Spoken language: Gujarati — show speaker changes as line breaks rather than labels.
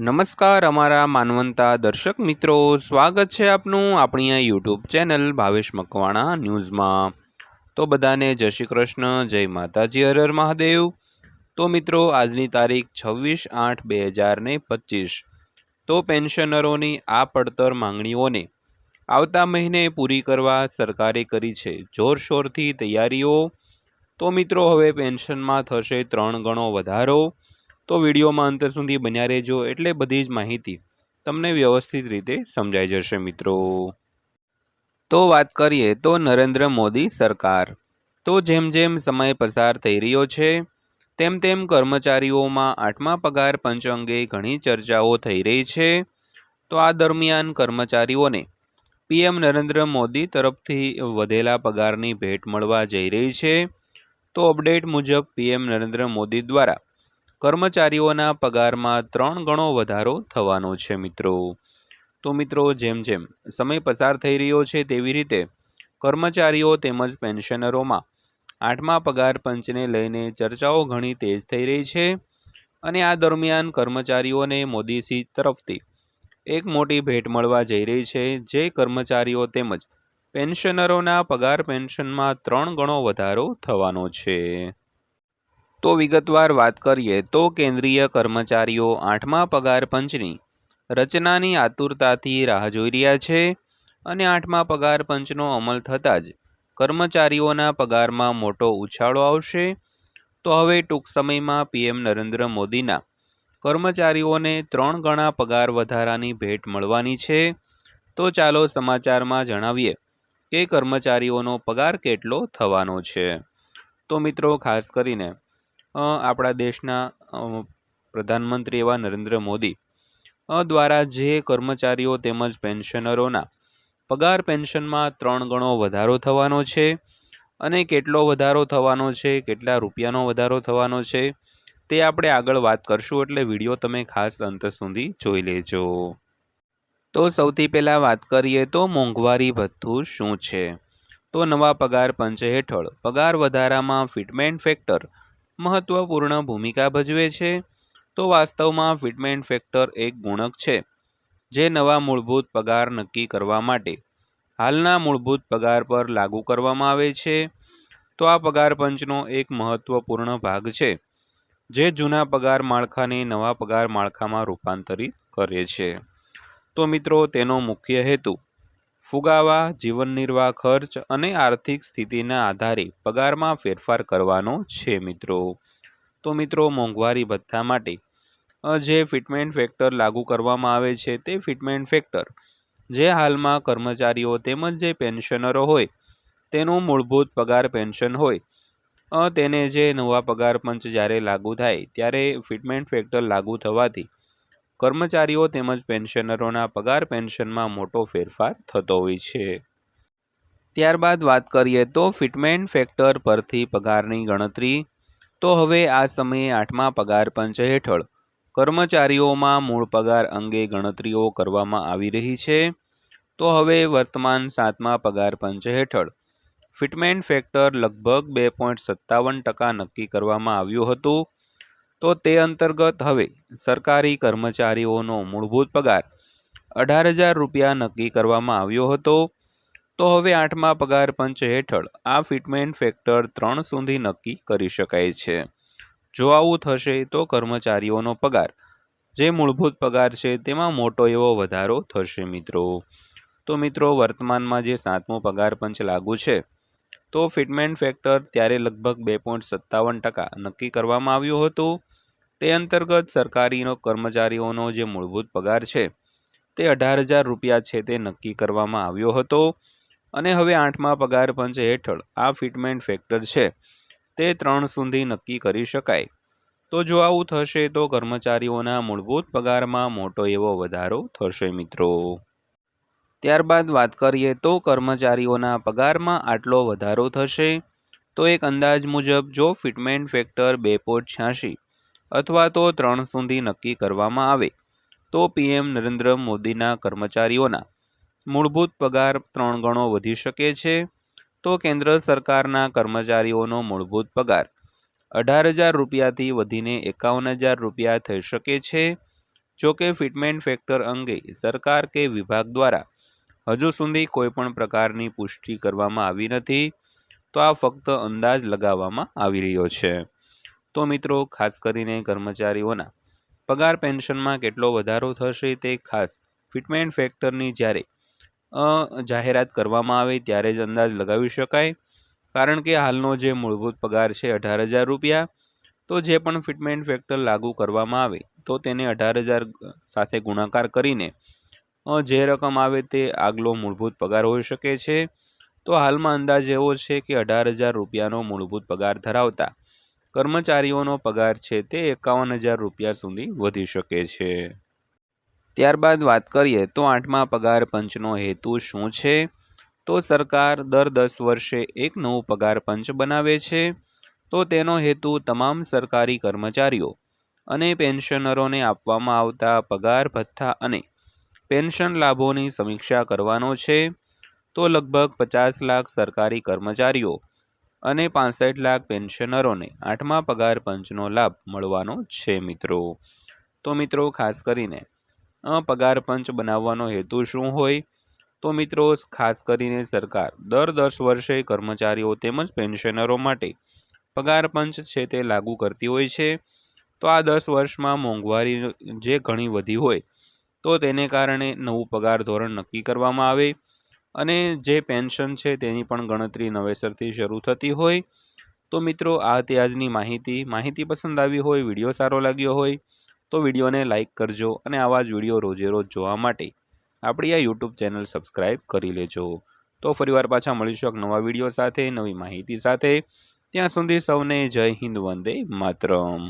નમસ્કાર અમારા માનવંતા દર્શક મિત્રો. સ્વાગત છે આપનું આપણી આ યુટ્યુબ ચેનલ ભાવેશ મકવાણા ન્યૂઝમાં. તો બધાને જય શ્રી કૃષ્ણ, જય માતાજી હરર મહાદેવ. તો મિત્રો, આજની તારીખ છવ્વીસ આઠ બે હજાર ને પચીસ. તો પેન્શનરોની આ પડતર માંગણીઓને આવતા મહિને પૂરી કરવા સરકારે કરી છે જોરશોરથી તૈયારીઓ. તો મિત્રો, હવે પેન્શનમાં થશે ત્રણ ગણો વધારો. તો વિડીયોમાં અંત સુધી બન્યા રહેજો એટલે બધી જ માહિતી તમને વ્યવસ્થિત રીતે સમજાઈ જશે, મિત્રો. તો વાત કરીએ તો નરેન્દ્ર મોદી સરકાર. તો જેમ જેમ સમય પસાર થઈ રહ્યો છે, તેમ તેમ કર્મચારીઓમાં આઠમા પગાર પંચ અંગે ઘણી ચર્ચાઓ થઈ રહી છે. તો આ દરમિયાન કર્મચારીઓને પીએમ નરેન્દ્ર મોદી તરફથી વધેલા પગારની ભેટ મળવા જઈ રહી છે. તો અપડેટ મુજબ પીએમ નરેન્દ્ર મોદી દ્વારા કર્મચારીઓના પગારમાં ત્રણ ગણો વધારો થવાનો છે, મિત્રો. તો મિત્રો, જેમ જેમ સમય પસાર થઈ રહ્યો છે, તેવી રીતે કર્મચારીઓ તેમજ પેન્શનરોમાં આઠમા પગાર પંચને લઈને ચર્ચાઓ ઘણી તેજ થઈ રહી છે અને આ દરમિયાન કર્મચારીઓને મોદીસી તરફથી એક મોટી ભેટ મળવા જઈ રહી છે, જે કર્મચારીઓ તેમજ પેન્શનરોના પગાર પેન્શનમાં ત્રણ ગણો વધારો થવાનો છે. તો વિગતવાર વાત કરીએ તો કેન્દ્રીય કર્મચારીઓ આઠમા પગાર પંચની રચનાની આતુરતાથી રાહ જોઈ રહ્યા છે અને આઠમા પગાર પંચનો અમલ થતાં જ કર્મચારીઓના પગારમાં મોટો ઉછાળો આવશે. તો હવે ટૂંક સમયમાં પીએમ નરેન્દ્ર મોદીના કર્મચારીઓને ત્રણ ગણા પગાર વધારાની ભેટ મળવાની છે. તો ચાલો સમાચારમાં જણાવીએ કે કર્મચારીઓનો પગાર કેટલો થવાનો છે. તો મિત્રો, ખાસ કરીને આપણા દેશના પ્રધાનમંત્રી એવા નરેન્દ્ર મોદી દ્વારા જે કર્મચારીઓ તેમજ પેન્શનરોના પગાર પેન્શનમાં ત્રણ ગણો વધારો થવાનો છે અને કેટલો વધારો થવાનો છે, કેટલા રૂપિયાનો વધારો થવાનો છે, તે આપણે આગળ વાત કરશું એટલે વીડિયો તમે ખાસ અંત સુધી જોઈ લેજો. તો સૌથી પહેલાં વાત કરીએ તો મોંઘવારી ભથ્થું શું છે? તો નવા પગાર પંચ હેઠળ પગાર વધારામાં ફિટમેન્ટ ફેક્ટર મહત્વપૂર્ણ ભૂમિકા ભજવે છે, તો વાસ્તવમાં ફિટમેન્ટ ફેક્ટર એક ગુણક છે, જે નવા મૂળભૂત પગાર નક્કી કરવા માટે હાલના મૂળભૂત પગાર પર લાગુ કરવામાં આવે છે. તો આ પગાર પંચનો એક મહત્વપૂર્ણ ભાગ છે, જે જૂના પગાર માળખાને નવા પગાર માળખામાં રૂપાંતરિત કરે છે. તો મિત્રો, તેનો મુખ્ય હેતુ ફુગાવા જીવન નિર્વાહ ખર્ચ અને આર્થિક સ્થિતિના આધારે પગારમાં ફેરફાર કરવાનો છે મિત્રો. તો મિત્રો, મોંઘવારી ભથ્થા માટે જે ફિટમેન્ટ ફેક્ટર લાગુ કરવામાં આવે છે તે ફિટમેન્ટ ફેક્ટર. જે હાલમાં કર્મચારીઓ તેમજ જે પેન્શનરો હોય, તેનું મૂળભૂત પગાર પેન્શન હોય તેને જે નવા પગાર પંચ જ્યારે લાગુ થાય, ત્યારે ફિટમેન્ટ ફેક્ટર લાગુ થવાથી કર્મચારીઓ તેમજ પેન્શનરોના પગાર પેન્શનમાં મોટો ફેરફાર થતો હોય છે. ત્યારબાદ વાત કરીએ તો ફિટમેન્ટ ફેક્ટર પરથી પગારની ગણતરી. તો હવે આ સમયે આઠમા પગાર પંચ હેઠળ કર્મચારીઓમાં મૂળ પગાર અંગે ગણતરીઓ કરવામાં આવી રહી છે. તો હવે વર્તમાન સાતમા પગાર પંચ હેઠળ ફિટમેન્ટ ફેક્ટર લગભગ બે પોઈન્ટ સત્તાવન ટકા નક્કી કરવામાં આવ્યું હતું. તો તે અંતર્ગત હવે સરકારી કર્મચારીઓનો મૂળભૂત પગાર અઢાર હજાર રૂપિયા નક્કી કરવામાં આવ્યો હતો. તો હવે આઠમા પગાર પંચ હેઠળ આ ફિટમેન્ટ ફેક્ટર ત્રણ સુધી નક્કી કરી શકાય છે. જો આવું થશે તો કર્મચારીઓનો પગાર, જે મૂળભૂત પગાર છે તેમાં મોટો એવો વધારો થશે મિત્રો. તો મિત્રો, વર્તમાનમાં જે સાતમો પગાર પંચ લાગુ છે, તો ફિટમેન્ટ ફેક્ટર ત્યારે લગભગ બે પોઈન્ટ સત્તાવન ટકા નક્કી કરવામાં આવ્યું હતું. તે અંતર્ગત સરકારીનો કર્મચારીઓનો જે મૂળભૂત પગાર છે, તે અઢાર હજાર રૂપિયા છે તે નક્કી કરવામાં આવ્યો હતો અને હવે આઠમા પગાર પંચ હેઠળ આ ફિટમેન્ટ ફેક્ટર છે, તે ત્રણ સુધી નક્કી કરી શકાય. તો જો આવું થશે તો કર્મચારીઓના મૂળભૂત પગારમાં મોટો એવો વધારો થશે મિત્રો. ત્યારબાદ વાત કરીએ તો કર્મચારીઓના પગારમાં આટલો વધારો થશે, તો એક અંદાજ મુજબ જો ફિટમેન્ટ ફેક્ટર બે પોઈન્ટ છ્યાસી અથવા તો ત્રણ સુધી નક્કી કરવામાં આવે, તો પીએમ નરેન્દ્ર મોદીના કર્મચારીઓના મૂળભૂત પગાર ત્રણ ગણો વધી શકે છે, તો કેન્દ્ર સરકારના કર્મચારીઓનો મૂળભૂત પગાર અઢાર હજાર રૂપિયાથી વધીને એકાવન હજાર રૂપિયા થઈ શકે છે, જો કે ફિટમેન્ટ ફેક્ટર અંગે સરકાર કે વિભાગ દ્વારા હજુ સુધી કોઈપણ પ્રકારની પુષ્ટિ કરવામાં આવી નથી, તો આ ફક્ત અંદાજ લગાવવામાં આવી રહ્યો છે. તો મિત્રો, ખાસ કરીને કર્મચારીઓના. પગાર પેન્શનમાં કેટલો વધારો થશે તે ખાસ ફિટમેન્ટ ફેક્ટરની જ્યારે જાહેરાત કરવામાં આવે ત્યારે જ અંદાજ લગાવી શકાય. કારણ કે હાલનો જે મૂળભૂત પગાર છે અઢાર હજાર રૂપિયા, તો જે પણ ફિટમેન્ટ ફેક્ટર લાગુ કરવામાં આવે, તો તેને અઢાર હજાર સાથે ગુણાકાર કરીને જે રકમ આવે તે આગલો મૂળભૂત પગાર હોઈ શકે છે. તો હાલમાં અંદાજ એવો છે કે અઢાર હજાર રૂપિયાનો મૂળભૂત પગાર ધરાવતા કર્મચારીઓનો પગાર છે તે એકાવન હજાર રૂપિયા સુધી વધી શકે છે. ત્યારબાદ વાત કરીએ તો આઠમા પગાર પંચનો હેતુ શું છે? તો સરકાર દર દસ વર્ષે એક નવું પગાર પંચ બનાવે છે. તો તેનો હેતુ તમામ સરકારી કર્મચારીઓ અને પેન્શનરોને આપવામાં આવતા પગાર ભથ્થા અને પેન્શન લાભોની સમીક્ષા કરવાનો છે. તો લગભગ પચાસ લાખ સરકારી કર્મચારીઓ અને પાસઠ લાખ પેન્શનરોને આઠમા પગાર પંચનો લાભ મળવાનો છે મિત્રો. તો મિત્રો, ખાસ કરીને પગાર પંચ બનાવવાનો હેતુ શું હોય? તો મિત્રો, ખાસ કરીને સરકાર દર દસ વર્ષે કર્મચારીઓ તેમજ પેન્શનરો માટે પગાર પંચ છે તે લાગુ કરતી હોય છે. તો આ દસ વર્ષમાં મોંઘવારી જે ઘણી વધી હોય, તો તેને કારણે નવું પગાર ધોરણ નક્કી કરવામાં આવે. અને જે પેન્શન છે તેની પણ ગણતરી નવેસરથી શરૂ થતી હોય. તો મિત્રો, આ તે આજની માહિતી. માહિતી પસંદ આવી હોય, વીડિયો સારો લાગ્યો હોય, તો વિડીયોને લાઇક કરજો અને આવા જ વીડિયો રોજે રોજ જોવા માટે આપણી આ યુટ્યુબ ચેનલ સબસ્ક્રાઈબ કરી લેજો. તો ફરીવાર પાછા મળીશું એક નવા વીડિયો સાથે, નવી માહિતી સાથે. ત્યાં સુધી સૌને જય હિન્દ, વંદે માતરમ.